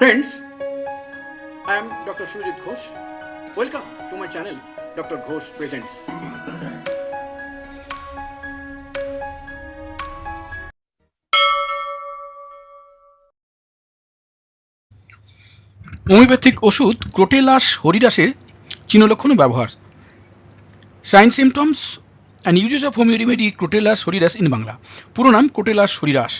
Friends, I am Dr. Surjit Ghosh. Welcome to my channel, Dr. Ghosh Presents. Homeopathic ওষুধ Crotalus হরিদাসের চিহ্নলক্ষণ ব্যবহার sign symptoms and uses of homeo remedy Crotalus horridus in Bangla পুরো নাম ক্রোটেলাস হরিদাস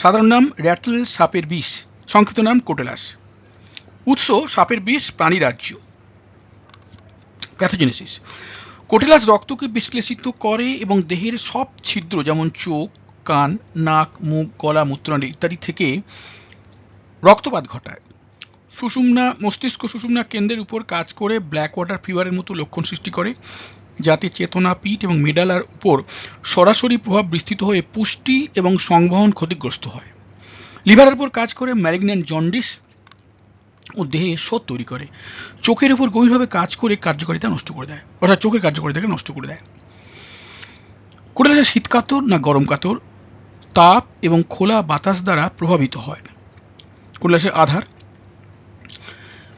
সাধারণ নাম rattle সাপের বিষ সংক্ষিপ্ত নাম ক্রোটেলাস উৎস সাপের বিষ প্রাণীরাজ্য প্যাথোজেনেসিস কোটেলাস রক্তকে বিশ্লেষিত করে এবং দেহের সব ছিদ্র যেমন চোখ, কান, নাক, মুখ, গলা মূত্রাণী ইত্যাদি থেকে রক্তপাত ঘটায়। সুষুম্না, মস্তিষ্ক সুষুম্না কেন্দ্রের উপর কাজ করে ব্ল্যাক ওয়াটার ফিভারের মতো লক্ষণ সৃষ্টি করে, যাতে চেতনা, পিঠ এবং মেডালার উপর সরাসরি প্রভাব বিস্তৃত হয়ে পুষ্টি এবং সংবহন ক্ষতিগ্রস্ত হয়। লিভারের উপর কাজ করে ম্যালিগন্যান্ট জন্ডিস ও দেহে শোধ তৈরি করে। চোখের উপর গভীরভাবে কাজ করে কার্যকারিতা নষ্ট করে দেয়। অর্থাৎ চোখের কার্যকারিতাকে নষ্ট করে দেয়। কোটালে শীত কাতর না গরম কাতর? তাপ এবং খোলা বাতাস দ্বারা প্রভাবিত হয়। কোটালাসের আধার।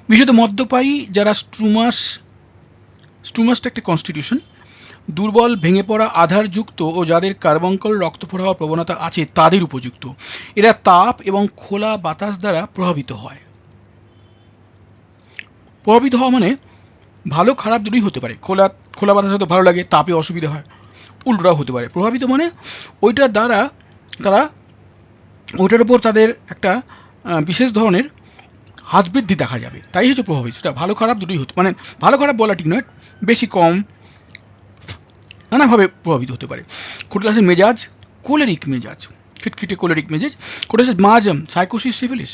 বিশেষত মদ্যপায়ী যারা স্ট্রুমাস, স্ট্রুমাসটা একটা কনস্টিটিউশন দুর্বল, ভেঙে পড়া আধারযুক্ত ও যাদের কার্বঙ্কল রক্ত হওয়ার প্রবণতা আছে, তাদের উপযুক্ত। এরা তাপ এবং খোলা বাতাস দ্বারা প্রভাবিত হয়। প্রভাবিত হওয়া মানে ভালো, খারাপ দুটোই হতে পারে। খোলা খোলা বাতাস হয়তো ভালো লাগে, তাপে অসুবিধা হয়, উল্টোটাও হতে পারে। প্রভাবিত মানে ওইটার দ্বারা তারা, ওইটার উপর তাদের একটা বিশেষ ধরনের হাসবৃদ্ধি দেখা যাবে। তাই হচ্ছে প্রভাবিত। সেটা ভালো, খারাপ দুটোই হতে মানে ভালো, খারাপ বলা ঠিক নয়, বেশি কম নানাভাবে প্রভাবিত হতে পারে। কোটালাসের মেজাজ, কোলেরিক মেজাজ, খিটখিটে কোলেরিক মেজাজ কোটালাসের মাজম সাইকোসিস সিভিলিস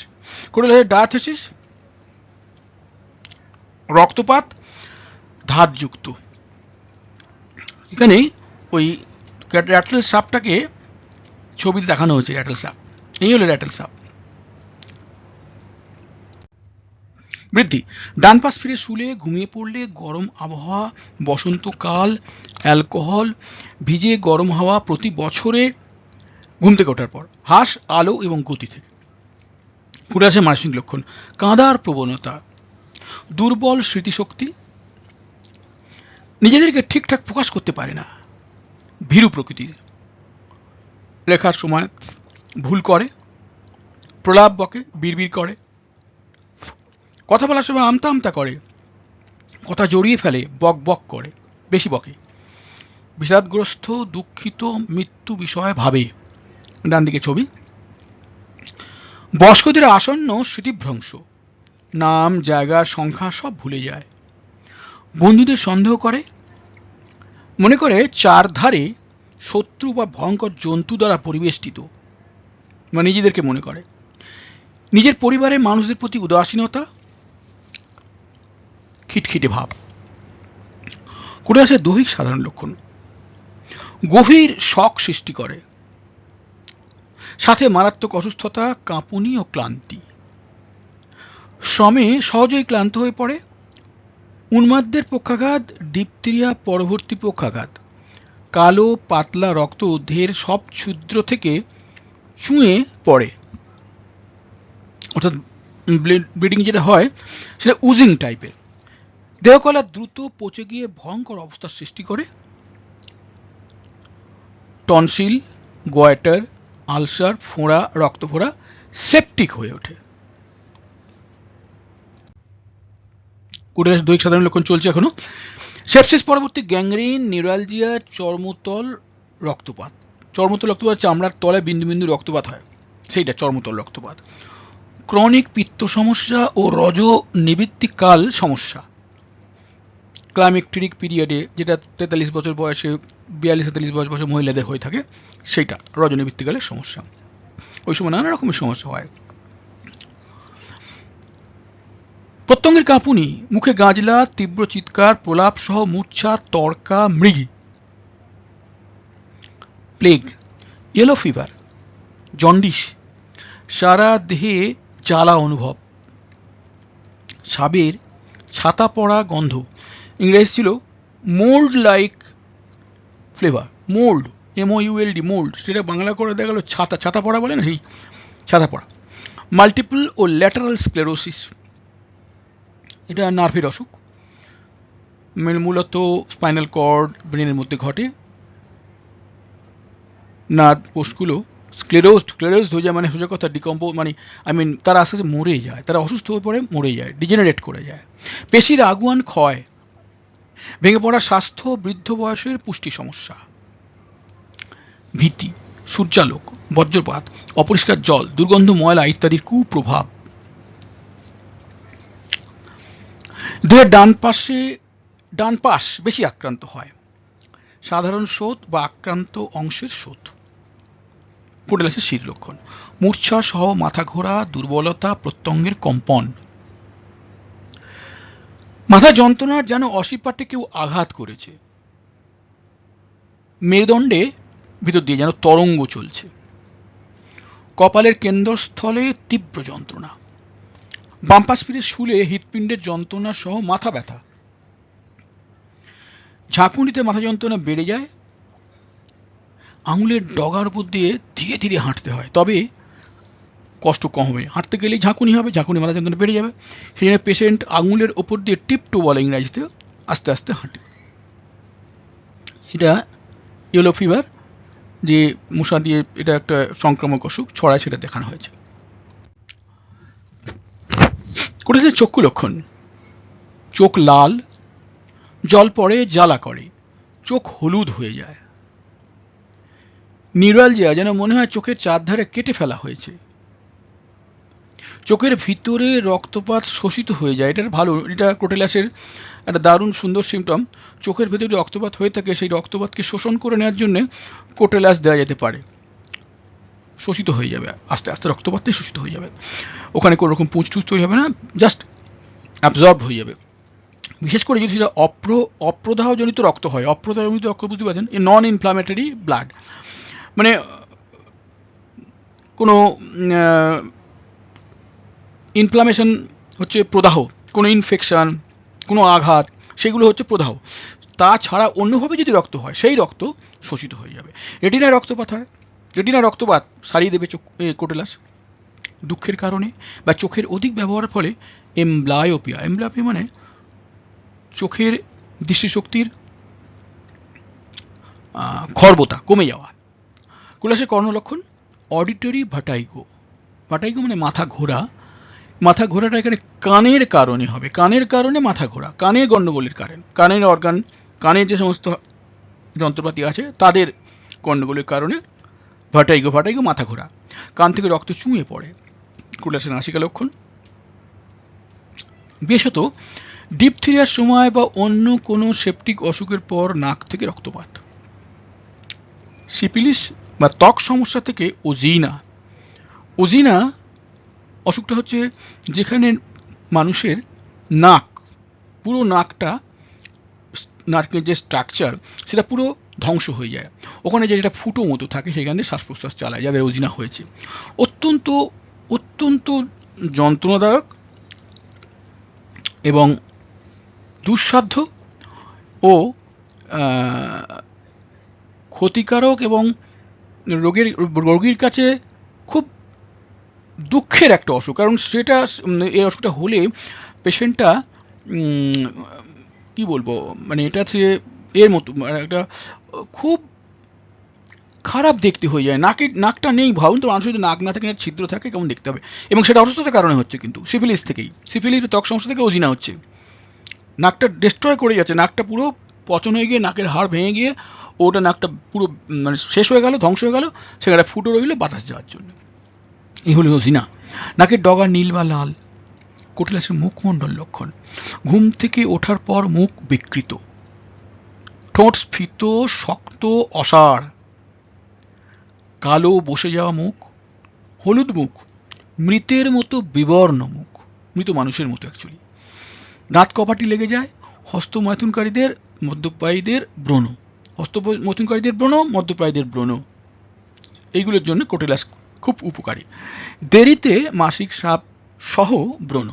কোটালাসের ডায়াথেসিস, রক্তপাত ধারযুক্ত এখানে ওই র্যাটল সাপটাকে ছবিতে দেখানো হয়েছে র্যাটল সাপ। এই হলো র্যাটল সাপ। বৃদ্ধি। ডান পাশ ফিরে শুলে ঘুমিয়ে পড়লে গরম আবহাওয়া, বসন্তকাল, অ্যালকোহল, ভিজে গরম হাওয়া প্রতি বছরে ঘুম থেকে ওঠার পর। হাঁস, আলো এবং গতি থেকে। ফুটে আসে মানসিক লক্ষণ। কাঁদার প্রবণতা। দুর্বল স্মৃতিশক্তি। নিজেদেরকে ঠিকঠাক প্রকাশ করতে পারে না। ভীরু প্রকৃতির। লেখার সময় ভুল করে। প্রলাপ বকে, বিড়বিড় করে। কথা বলার সময় আমতা আমতা করে। কথা জড়িয়ে ফেলে, বক বক করে, বেশি বকে। বিষাদগ্রস্ত, দুঃখিত, মৃত্যু বিষয়ে ভাবে। ডান দিকে ছবি। বয়স্কদের আসন্ন স্মৃতিভ্রংশ নাম, জায়গা, সংখ্যা সব ভুলে যায়। বন্ধুদের সন্দেহ করে। মনে করে চারধারে শত্রু বা ভয়ঙ্কর জন্তু দ্বারা পরিবেষ্টিত। বা নিজেদেরকে মনে করে। নিজের পরিবারের মানুষদের প্রতি উদাসীনতা খিটখিটে ভাব। করে আসে দৈহিক সাধারণ লক্ষণ। গভীর শখ সৃষ্টি করে। সাথে মারাত্মক অসুস্থতা, কাঁপুনি ও ক্লান্তি। শ্রমে সহজেই ক্লান্ত হয়ে পড়ে। উন্মাদদের পক্ষাঘাত ডিপথিরিয়া পরবর্তী পক্ষাঘাত। কালো, পাতলা রক্ত দেহের সব ছিদ্র থেকে চুঁয়ে পড়ে। অর্থাৎ ব্লিডিং যেটা হয়, সেটা উজিং টাইপের দেহকলা দ্রুত পচে গিয়ে ভয়ঙ্কর অবস্থার সৃষ্টি করে। টনসিল, গোয়াটার, আলসার, ফোঁড়া রক্ত ফোঁড়া সেপটিক হয়ে ওঠে। কোটালের দৈহিক সাধারণ লক্ষণ চলছে এখনও। সেপসিস পরবর্তী গ্যাংরিন নিউরালজিয়া চর্মতল রক্তপাত। চর্মতল রক্তপাত চামড়ার তলায় বিন্দু বিন্দু রক্তপাত হয়। সেইটা চর্মতল রক্তপাত। ক্রনিক পিত্ত সমস্যা ও রজ নিবৃত্তিকাল সমস্যা। ক্লাইমেক্টেরিক পিরিয়ডে যেটা তেতাল্লিশ বছর বয়সে, বিয়াল্লিশ, তেতাল্লিশ বয়স বয়সে মহিলাদের হয়ে থাকে, সেইটা রজনীবৃত্তিকালের সমস্যা। ওই সময় নানা রকমের সমস্যা হয়। প্রত্যঙ্গের কাঁপুনি, মুখে গাঁজলা, তীব্র চিৎকার, প্রলাপ সহ মূর্ছা, তর্কা, মৃগী। প্লেগ ইয়েলো ফিভার জন্ডিস সারা দেহে জ্বালা অনুভব। সাবের ছাতা পড়া গন্ধ। ইংরেজি ছিল mould like flavour, mould MO ULD mould, সেটা বাংলা করে দেখা গেলো ছাতা ছাতা পড়া বলে না, সেই ছাতা পড়া। মাল্টিপল ও ল্যাটারাল স্ক্লেরোসিস, এটা নার্ভের অসুখ। মূলত স্পাইনাল কর্ড ব্রেনের মধ্যে ঘটে। নার্ভ কোষগুলো স্ক্লেরোজড স্ক্লেরোজড হয়ে যায় মানে সোজা কথা ডিকম্পো মানে আই মিন তারা আস্তে আস্তে মরে যায়, তারা অসুস্থ হয়ে পড়ে, মরে যায়, ডিজেনারেট করে যায়। পেশির আগুয়ান ক্ষয় ভেঙে পড়া স্বাস্থ্য বৃদ্ধ বয়সের পুষ্টি সমস্যা। ভীতি, সূর্যালোক, বজ্রপাত, অপরিষ্কার জল, দুর্গন্ধ, ময়লা ইত্যাদির কুপ্রভাব। দেহের ডান পাশে, ডান পাশ বেশি আক্রান্ত হয়। সাধারণ শোধ বা আক্রান্ত অংশের শোধ কোটেলাসের শীত লক্ষণ। মূর্ছা সহ মাথা ঘোরা, দুর্বলতা, প্রত্যঙ্গের কম্পন। মাথা যন্ত্রণার যেন অসিপাটে কেউ আঘাত করেছে। মেরুদণ্ডে ভিতর দিয়ে যেন তরঙ্গ চলছে। কপালের কেন্দ্রস্থলে তীব্র যন্ত্রণা। বাম্পাস ফিরে শুলে হৃৎপিণ্ডের যন্ত্রণা সহ মাথা ব্যথা। ঝাঁকুনিতে মাথা যন্ত্রণা বেড়ে যায়। আঙুলের ডগার উপর দিয়ে ধীরে ধীরে হাঁটতে হয়। তবে কষ্ট কম হবে। হাঁটতে গেলেই ঝাঁকুনি হবে, ঝাঁকুনি মাথা যন্ত্রণা বেড়ে যাবে। সেই জন্য পেশেন্ট আঙুলের ওপর দিয়ে টিপ টু বলে ইংরাজিতে, আস্তে আস্তে হাঁটে। এটা ইয়েলো ফিভার যে মশা দিয়ে এটা একটা সংক্রামক অসুখ, ছড়ায় সেটা দেখানো হয়েছে। কোথায় চক্ষু লক্ষণ? চোখ লাল, জল পড়ে, জ্বালা করে। চোখ হলুদ হয়ে যায়। নিউরালজিয়া যেন মনে হয় চোখের চারধারে কেটে ফেলা হয়েছে। চোখের ভিতরে রক্তপাত শোষিত হয়ে যায়। এটার ভালো, এটা ক্রোটেলাসের একটা দারুণ সুন্দর সিমটম চোখের ভেতরে রক্তপাত হয়ে থাকে, সেই রক্তপাতকে শোষণ করে নেওয়ার জন্য কোটেলাস দেওয়া যেতে পারে। শোষিত হয়ে যাবে, আস্তে আস্তে রক্তপাতটাই শোষিত হয়ে যাবে। ওখানে কোনো রকম পুঁচ টুচ তৈরি হবে না জাস্ট অ্যাবজর্ব হয়ে যাবে। বিশেষ করে যদি সেটা অপ্র, অপ্রদাহজনিত রক্ত হয়, অপ্রদাহজনিত রক্ত বুঝতে পারছেন? এ নন ইনফ্লামেটরি ব্লাড মানে কোনো ইনফ্লামেশন হচ্ছে প্রদাহ, কোনো ইনফেকশন কোনো আঘাত, সেগুলো হচ্ছে প্রদাহ। তাছাড়া অন্যভাবে যদি রক্ত হয়, সেই রক্ত শোষিত হয়ে যাবে। রেটিনায় রক্তপাত হয়। রেটিনায় রক্তপাত সারিয়ে দেবে চোখ কোটেলাস। দুঃখের কারণে বা চোখের অধিক ব্যবহারের ফলে এমব্লায়োপিয়া। এমব্লায়োপিয়া মানে চোখের দৃষ্টিশক্তির খর্বতা কমে যাওয়া। কোলাসের কর্ণলক্ষণ অডিটরি ভাটাইগো ভাটাইগো মানে মাথা ঘোরা মাথা ঘোরাটা এখানে কানের কারণে হবে। কানের কারণে মাথা ঘোরা। কানের গণ্ডগোলের কারণ। কানের অর্গান কানের যে সমস্ত যন্ত্রপাতি আছে, তাদের গণ্ডগোলের কারণে ভাটাইগো ভাটাইগো মাথা ঘোরা। কান থেকে রক্ত চুঁয়ে পড়ে। কুলাসের নাসিকা লক্ষণ। বিশেষত ডিপথিরিয়ার সময় বা অন্য কোনো সেপটিক অসুখের পর নাক থেকে রক্তপাত। সিপিলিস বা ত্বক সমস্যা থেকে ওজিনা ওজিনা অসুখটা হচ্ছে যেখানে মানুষের নাক, পুরো নাকটা নাকের যে স্ট্রাকচার সেটা পুরো ধ্বংস হয়ে যায়। ওখানে যে যেটা ফুটো মতো থাকে, সেখান শ্বাস প্রশ্বাস চালায়, যাদের ওজিনা হয়েছে। অত্যন্ত অত্যন্ত যন্ত্রণাদায়ক এবং দুঃসাধ্য ও ক্ষতিকারক এবং রোগের, রোগীর কাছে খুব দুঃখের একটা অসুখ। কারণ সেটা এই অসুখটা হলে পেশেন্টটা কি বলব মানে এটা সে এর মতো মানে একটা, খুব খারাপ দেখতে হয়ে যায়। নাকের নাকটা নেই ভাবুন তো, মানুষের যদি নাক না থাকে একটা ছিদ্র থাকে, কেমন দেখতে হবে? এবং সেটা অসুস্থতার কারণে হচ্ছে কিন্তু, সিফিলিস থেকেই। সিফিলিস ত্বক সমস্যা থেকে ওজিনা হচ্ছে। নাকটা ডিস্ট্রয় করে যাচ্ছে, নাকটা পুরো পচন হয়ে গিয়ে, নাকের হাড় ভেঙে গিয়ে, ওটা নাকটা পুরো মানে শেষ হয়ে গেল, ধ্বংস হয়ে গেল, সেখানে ফুটো রইল, বাতাস যাওয়ার জন্য। এই হলো ওজিনা নাকের ডগা নীল বা লাল, কোটিলাসের মুখমণ্ডল লক্ষণ। ঘুম থেকে ওঠার পর মুখ বিকৃত। ঠোঁট স্ফীত, শক্ত, অসাড়। কালো বসে যাওয়া মুখ, হলুদ মুখ, মৃতের মতো বিবর্ণ মুখ। মৃত মানুষের মতো অ্যাকচুয়ালি দাঁত কপাটি লেগে যায় হস্ত হস্তমৈথুনকারীদের, মদ্যপায়ীদের ব্রণ। হস্তমৈথুনকারীদের ব্রণ, মদ্যপায়ীদের ব্রণ। এইগুলোর জন্য কোটেলাস খুব উপকারী। দেরিতে মাসিক সাপ সহ ব্রণ।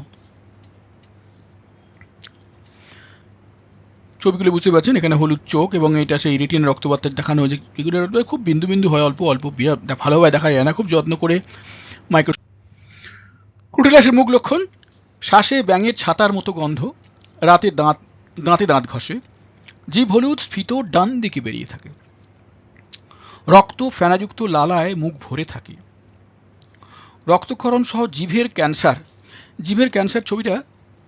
ছবিগুলো বুঝতে পারছেন, এখানে হলুদ চোখ এবং এটা সেই রেটিন রক্তপাতের দেখানো হয়েছে। এগুলো খুব বিন্দু বিন্দু হয়, অল্প অল্প ভালোভাবে দেখা যায় না, খুব যত্ন করে মাইক্রো কুটিলাসের মুখ লক্ষণ, শ্বাসে ব্যাঙের ছাতার মতো গন্ধ, রাতে দাঁত দাঁতে দাঁত ঘষে, জীব হলুদ স্ফীত ডান দিকে বেরিয়ে থাকে। রক্ত ফেনাযুক্ত লালায় মুখ ভরে থাকে। রক্তক্ষরণ সহ জিভের ক্যান্সার। জিভের ক্যান্সার ছবিটা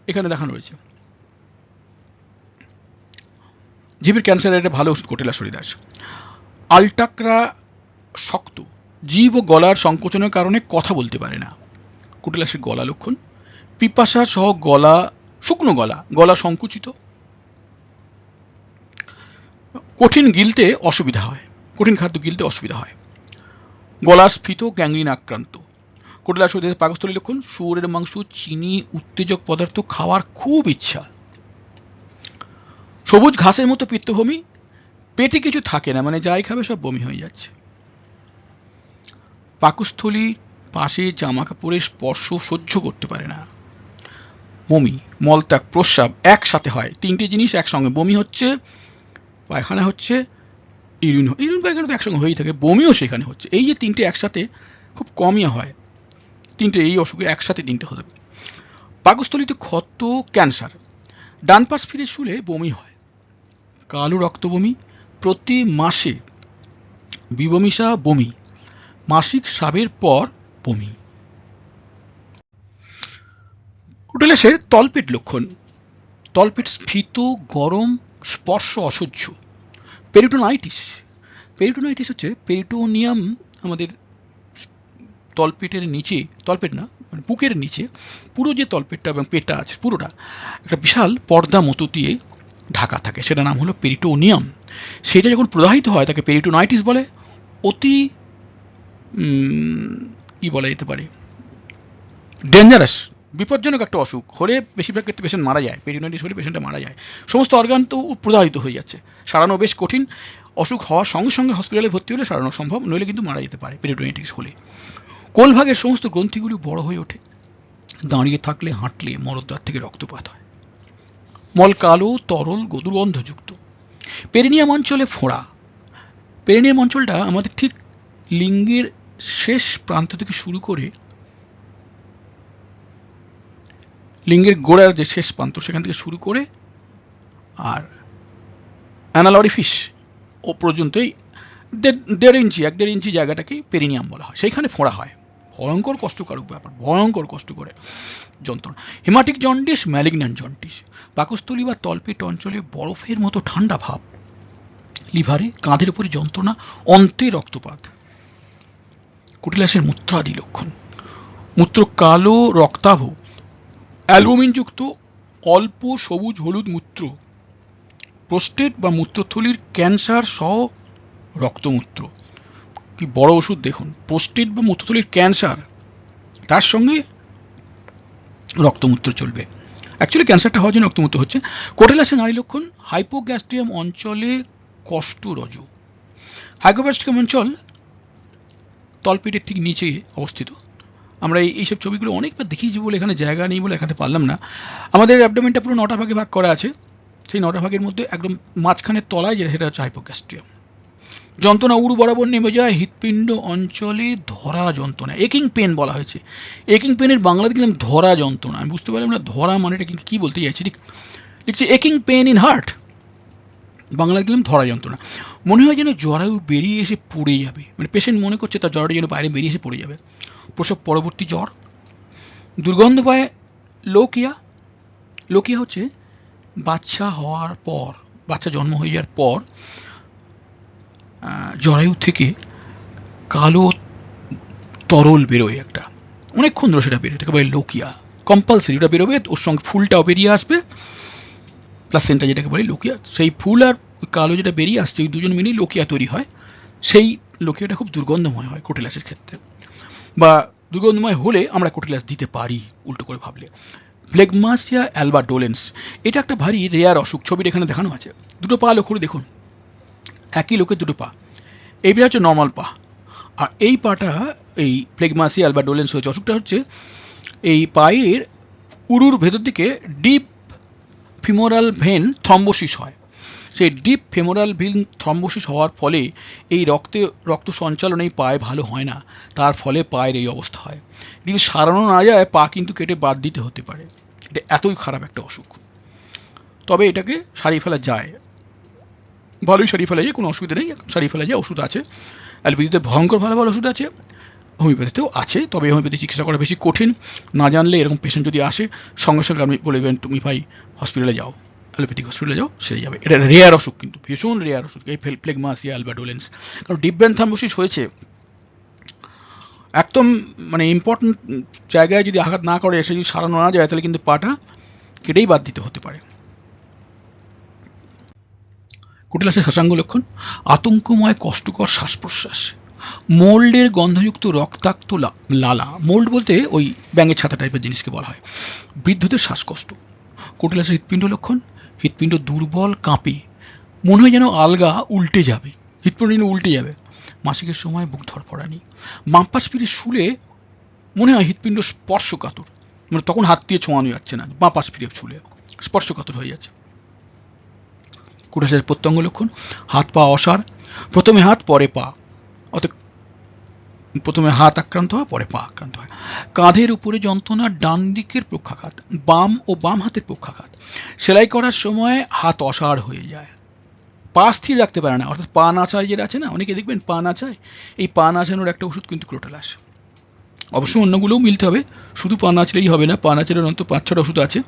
এখানে দেখানো রয়েছে জিভের ক্যান্সারের একটা ভালো ওষুধ কোটেলা দাস। আলটাকরা শক্ত। জীব ও গলার সংকোচনের কারণে কথা বলতে পারে না। কুটিলাসের গলা লক্ষণ। পিপাসা সহ গলা, শুকনো গলা গলা সংকুচিত। কঠিন গিলতে অসুবিধা হয়। কঠিন খাদ্য গিলতে অসুবিধা হয়। গলা স্ফীত গ্যাংগ্রিন আক্রান্ত। কোটলা শরীরের পাকস্থলী লক্ষণ শুয়োরের মাংস, চিনি, উত্তেজক পদার্থ খাওয়ার খুব ইচ্ছা। সবুজ ঘাসের মতো পিত্তভূমি, পেটে কিছু থাকে না মানে যাই খাবে সব বমি হয়ে যাচ্ছে। পাকস্থলী পাশে জামা কাপড়ের স্পর্শ সহ্য করতে পারে না। বমি, মলত্যাগ, প্রস্রাব একসাথে হয়। তিনটে জিনিস একসঙ্গে। বমি হচ্ছে পায়খানা হচ্ছে ইউরিন ইউরিন পায়খানা তো একসঙ্গে হয়েই থাকে, বমিও সেখানে হচ্ছে। এই যে তিনটে একসাথে খুব কমই হয়। তিনটে এই অসুখে একসাথে তিনটে হতে পারে। পাকস্থলিতে ক্ষত, ক্যান্সার। ডান পাশ ফিরে শুলে বমি হয়। কালো রক্তবমি, প্রতি মাসে বিবমিশা বমি। মাসিক স্রাবের পর বমি। কুটেলেসের তলপেট লক্ষণ। তলপেট স্ফীত, গরম, স্পর্শ অসহ্য। পেরিটোনাইটিস। পেরিটোনাইটিস হচ্ছে পেরিটোনিয়াম আমাদের তলপেটের নিচে, তলপেট না মানে বুকের নিচে, পুরো যে তলপেটটা এবং পেটটা আছে, পুরোটা, একটা বিশাল পর্দা মতো দিয়ে ঢাকা থাকে। সেটা নাম হলো পেরিটোনিয়াম। সেটা যখন প্রদাহিত হয়, তাকে পেরিটোনাইটিস বলে। অতি কি বলা যেতে পারে? ডেঞ্জারাস বিপজ্জনক একটা অসুখ। হলে বেশিরভাগ ক্ষেত্রে পেশেন্ট মারা যায়। পেরিটোনাইটিস হলে পেশেন্টটা মারা যায়। সমস্ত অর্গান তো প্রদাহিত হয়ে যাচ্ছে। সারানো বেশ কঠিন। অসুখ হওয়ার সঙ্গে সঙ্গে হসপিটালে ভর্তি হলে সারানো সম্ভব, নইলে কিন্তু মারা যেতে পারে পেরিটোনাইটিস হলে। কোলভাগের সমস্ত গ্রন্থিগুলি বড় হয়ে ওঠে? দাঁড়িয়ে থাকলে, হাঁটলে মলদ্বার থেকে রক্তপাত হয়। মল কালো, তরল দুর্গন্ধযুক্ত পেরিনিয়াম অঞ্চলে ফোঁড়া। পেরিনিয়াম অঞ্চলটা আমাদের ঠিক লিঙ্গের শেষ প্রান্ত থেকে শুরু করে লিঙ্গের গোড়ার যে শেষ প্রান্ত, সেখান থেকে শুরু করে আর অ্যানালরিফিস ও পর্যন্তই দেড়- ইঞ্চি এক দেড় ইঞ্চি জায়গাটাকে পেরিনিয়াম বলা হয়। সেইখানে ফোঁড়া হয়। ভয়ঙ্কর কষ্টকারক ব্যাপার, ভয়ঙ্কর কষ্ট করে যন্ত্রণা। হেমাটিক জন্ডিস ম্যালিগন্যান্ট জন্ডিস পাকস্থলী বা তলপেট অঞ্চলে বরফের মতো ঠান্ডা ভাব। লিভারে কাঁধের উপরে যন্ত্রণা, অন্তে রক্তপাত। কুটিলাসের মূত্রাদি লক্ষণ। মূত্র কালো, রক্তাভ। অ্যালবুমিনযুক্ত অল্প সবুজ হলুদ মূত্র। প্রোস্টেট বা মূত্রথলির ক্যান্সার সহ রক্তমূত্র। কি বড় ওষুধ? দেখুন প্রোস্টেট বা মূত্রথলির ক্যান্সার তার সঙ্গে রক্তমূত্র চলবে। অ্যাকচুয়ালি ক্যান্সারটা হওয়ার জন্য রক্তমূত্র হচ্ছে। কোটেলাসের নারী লক্ষণ হাইপোগ্যাস্ট্রিয়াম অঞ্চলে কষ্ট রজু। হাইপোগ্যাস্ট্রিয়াম অঞ্চল তলপেটের ঠিক নিচে অবস্থিত। আমরা এই এইসব ছবিগুলো অনেকবার দেখিয়েছি বলে এখানে জায়গা নেই বলে এখানে পারলাম না। আমাদের অ্যাবডোমেনটা পুরো নটা ভাগে ভাগ করা আছে। সেই নটা ভাগের মধ্যে একদম মাঝখানের তলায় যেটা, সেটা হচ্ছে হাইপোগ্যাস্ট্রিয়াম যন্ত্রণা উড়ু বরাবর নেমে যায় হৃৎপিণ্ড অঞ্চলে ধরা যন্ত্রণা। একিং পেন বলা হয়েছে। একিং পেনের বাংলাতে দিলাম ধরা যন্ত্রণা। আমি বুঝতে পারলাম না, ধরা মানেটা কিন্তু কী বলতে চাইছি? ঠিক লিখছে একিং পেন ইন হার্ট বাংলা দিলাম ধরা যন্ত্রণা। মনে হয় যেন জরায়ু বেরিয়ে এসে পড়ে যাবে। মানে পেশেন্ট মনে করছে তার জ্বরটা যেন বাইরে বেরিয়ে এসে পড়ে যাবে। প্রসব পরবর্তী জ্বর দুর্গন্ধ পায় লোকিয়া। লোকিয়া হচ্ছে বাচ্চা হওয়ার পর, বাচ্চা জন্ম হয়ে যাওয়ার পর জরায়ু থেকে কালো তরল বেরোয় একটা। অনেকক্ষণ ধরে সেটা বেরোয়, এটাকে বলে লোকিয়া। কম্পালসারি ওটা বেরোবে, ওর সঙ্গে ফুলটাও বেরিয়ে আসবে। প্লাসেন্টা যেটাকে বলে লোকিয়া। সেই ফুল আর কালো যেটা বেরিয়ে আসছে, ওই দুজন মিলেই লোকিয়া তৈরি হয়। সেই লোকিয়াটা খুব দুর্গন্ধময় হয় কোটেলাসের ক্ষেত্রে। বা দুর্গন্ধময় হলে আমরা কোটেলাস দিতে পারি, উল্টো করে ভাবলে। ফ্লেগমাসিয়া অ্যালবা ডোলেন্স এটা একটা ভারী রেয়ার অসুখ। ছবিটা এখানে দেখানো আছে। দুটো পা লক্ষ্য করে দেখুন। একই লোকের দুটো পা। এইটা হচ্ছে নর্মাল পা। আর এই পাটা এই ফ্লেগমাসিয়া অ্যালবা ডোলেন্স হয়েছে। অসুখটা হচ্ছে এই পায়ের উরুর ভেতর দিকে ডিপ ফিমোরাল ভেন থ্রম্বোসিস হয়। সেই ডিপ ফেমোরাল ভিন থ্রম্বোসিস হওয়ার ফলে এই রক্তে, রক্ত সঞ্চালন এই পায়ে ভালো হয় না। তার ফলে পায়ের এই অবস্থা হয়। যদি সারানো না যায়, পা কিন্তু কেটে বাদ দিতে হতে পারে। এটা এতই খারাপ একটা অসুখ। তবে এটাকে সারিয়ে ফেলা যায়। ভালোই সারিয়ে ফেলা যায়, কোনো অসুবিধা নেই, সারিয়ে ফেলা যায়, ওষুধ আছে। অ্যালোপ্যাথিতে ভয়ঙ্কর ভালো ভালো ওষুধ আছে, হোমিওপ্যাথিতেও আছে, তবে হোমিওপ্যাথি চিকিৎসা করা বেশি কঠিন। না জানলে এরকম পেশেন্ট যদি আসে, সঙ্গে সঙ্গে আপনি বলবেন তুমি ভাই হসপিটালে যাও অ্যালোপ্যাথিক হসপিটালে যাও, সেরে যাবে। এটা রেয়ার অসুখ কিন্তু, ভীষণ রেয়ার অসুখ, এই ফ্লেগমাসিয়া অ্যালবাডোলেন্স কারণ ডিব্রেন থাম্বোসিস হয়েছে, একদম মানে ইম্পর্টেন্ট জায়গায় যদি আঘাত না করে, এসে যদি সারানো না যায়, তাহলে কিন্তু পাটা কেটেই বাদ দিতে হতে পারে। কুটিলাসের শশাঙ্গ লক্ষণ, আতঙ্কময় কষ্টকর শ্বাস প্রশ্বাস মোল্ডের গন্ধযুক্ত রক্তাক্ত লালা, মোল্ড বলতে ওই ব্যাঙের ছাতা টাইপের জিনিসকে বলা হয়, বৃদ্ধদের শ্বাসকষ্ট, কুটিলাসের হৃৎপিণ্ড লক্ষণ, হৃৎপিণ্ড দুর্বল, কাঁপে, মনে হয় যেন আলগা উল্টে যাবে, হৃৎপিণ্ড যেন উল্টে যাবে, মাসিকের সময় বুক ধরফরানি বাম পাশ ফিরে শুলে মনে হয় হৃৎপিণ্ড স্পর্শকাতর মানে তখন হাত দিয়ে ছোঁয়ানো যাচ্ছে না বাঁ পাশ ফিরে শুলে স্পর্শকাতর হয়ে যাচ্ছে। কুঠাসের প্রত্যঙ্গ লক্ষণ, হাত পা অসার, প্রথমে হাত, পরে পা। অর্থাৎ প্রথমে হাত আক্রান্ত হয়, পরে পা আক্রান্ত হয়। কাঁধের উপরে যন্ত্রণা ডান দিকের পক্ষাঘাত, বাম ও বাম হাতের পক্ষাঘাত। সেলাই করার সময় হাত অসাড় হয়ে যায়। পা স্থির রাখতে পারে না, অর্থাৎ পা নাচায় যেটা আছে না, অনেকে দেখবেন পা নাচায় এই পা নাচানোর একটা ওষুধ কিন্তু ক্রোটালাস। অবশ্য অন্যগুলোও মিলতে হবে, শুধু পা নাচলেই হবে না, পা নাচের অন্তত পাঁচ ছটা ওষুধ আছে।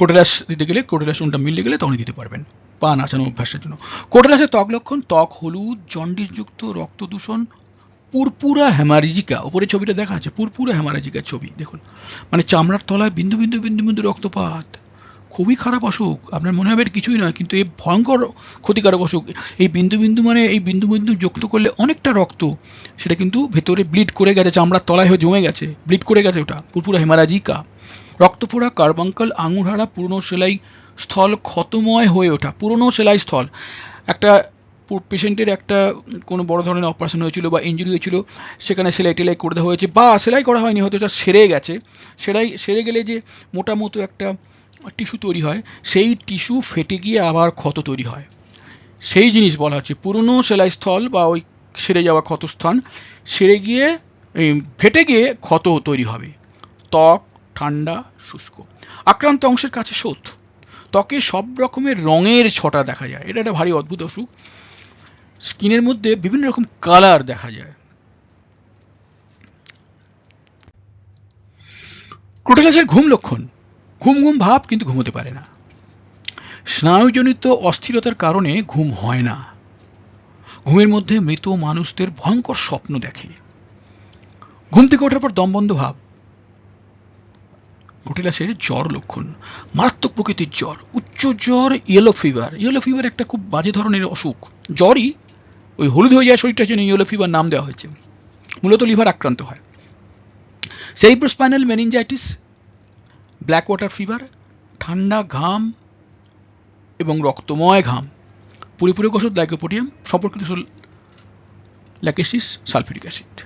কোটেলাস দিতে গেলে কোটেলাস উনটা মিলতে গেলে তখনই দিতে পারবেন। পা নাচানো অভ্যাসের জন্য। কোটেলাসের ত্বক লক্ষণ, ত্বক হলুদ, জন্ডিসযুক্ত, রক্ত দূষণ, পুরপুরা হ্যামারিজিকা ওপরে ছবিটা দেখা আছে, পুরপুরা হ্যামারাজিকার ছবি, দেখুন। মানে চামড়ার তলায় বিন্দু বিন্দু বিন্দু বিন্দু রক্তপাত। খুবই খারাপ অসুখ। আপনার মনে হবে কিছুই নয়, কিন্তু এই ভয়ঙ্কর ক্ষতিকারক অসুখ, এই বিন্দু বিন্দু মানে এই বিন্দু বিন্দু যুক্ত করলে অনেকটা রক্ত, সেটা কিন্তু ভেতরে ব্লিড করে গেছে, চামড়ার তলায় হয়ে জমে গেছে ব্লিড করে গেছে ওটা, পুরপুরা হেমারাজিকা। রক্তপোড়া কার্বাঙ্কাল, আঙুরহারা, পুরনো সেলাই স্থল ক্ষতময় হয়ে ওঠা, পুরনো সেলাই স্থল। একটা পেশেন্টের একটা কোনো বড় ধরনের অপারেশন হয়েছিল বা ইঞ্জুরি হয়েছিল, সেখানে সেলাই টেলাই করে দেওয়া হয়েছে বা সেলাই করা হয়নি, হয়তো সেটা সেরে গেছে। সেলাই, সেরে গেলে যে মোটা মতো একটা টিস্যু তৈরি হয়, সেই টিস্যু ফেটে গিয়ে আবার ক্ষত তৈরি হয়। সেই জিনিস বলা হচ্ছে। পুরনো সেলাই স্থল বা ওই সেরে যাওয়া ক্ষতস্থান, সেরে গিয়ে ফেটে গিয়ে ক্ষত তৈরি হবে। ত্বক ঠান্ডা, শুষ্ক। আক্রান্ত অংশের কাছে শোথ ত্বকে সব রকমের রঙের ছটা দেখা যায়। এটা একটা ভারী অদ্ভুত অসুখ। স্কিনের মধ্যে বিভিন্ন রকম কালার দেখা যায়। ক্রোটালাসের ঘুম লক্ষণ। ঘুম ঘুম ভাব কিন্তু ঘুমোতে পারে না। স্নায়ুজনিত অস্থিরতার কারণে ঘুম হয় না। ঘুমের মধ্যে মৃত মানুষদের ভয়ঙ্কর স্বপ্ন দেখে। ঘুম থেকে ওঠার পর দমবন্ধ ভাব। কুটিলাসের জ্বর লক্ষণ। মারাত্মক প্রকৃতির জ্বর, উচ্চ জ্বর ইয়েলো ফিভার ইয়েলো ফিভার একটা খুব বাজে ধরনের অসুখ। জ্বরই ওই হলুদ হয়ে যায় শরীরটা জন্য ইয়েলো ফিভার নাম দেওয়া হয়েছে। মূলত লিভার আক্রান্ত হয়। Cerebrospinal meningitis black water fever ঠান্ডা ঘাম এবং রক্তময় ঘাম। পরিপূরক ওষুধ লাইকোপোডিয়াম সম্পর্কিত ল্যাকেসিস সালফিউরিক অ্যাসিড